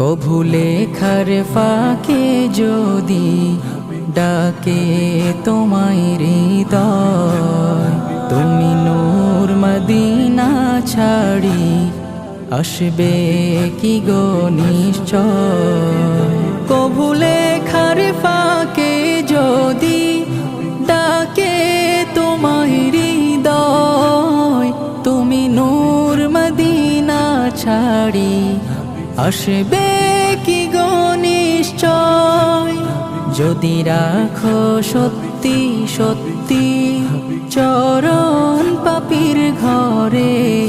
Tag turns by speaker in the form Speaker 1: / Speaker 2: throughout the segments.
Speaker 1: কভু লেখার ফাঁকে যদি ডাকে তোমায় হৃদয়, তুমি নূর মদিনা ছাড়ি আসবে কি গো নিশ্চয়? কভু লেখার ফাঁকে যদি ডাকে তোমায় হৃদয়, তুমি নূর মদিনা ছাড়ি আসবে কি গো নিশ্চয়? যদি রাখো সত্যি সত্যি চরণ পাপির ঘরে,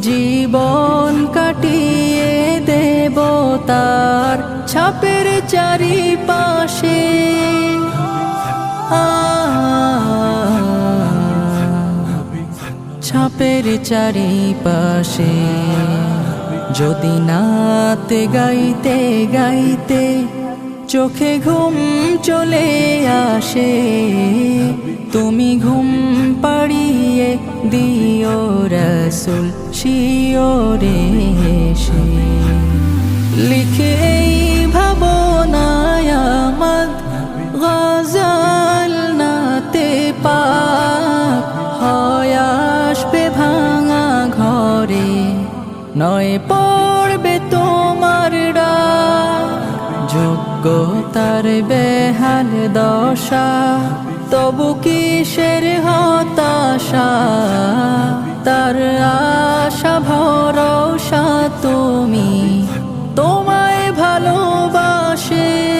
Speaker 1: জীবন কাটিয়ে দেব তার ছাপের চারিপাশে। ছাপের চারিপাশে। যদি নাতে গাইতে গাইতে চোখে ঘুম চলে আসে, তুমি ঘুম পাড়িয়ে দিও রসুল শিও রে এসে। লিখে ভাবনায় আমদ গজল নাতে পাক, হয় আসবে নয় পড়বে তোমার যোগ্যতার বেহাল দশা। তবু কিসের হতাশা? তার আশা, ভরসা তুমি তোমায় ভালোবাসে।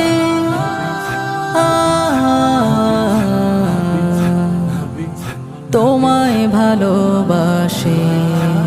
Speaker 1: তোমায় ভালোবাসে।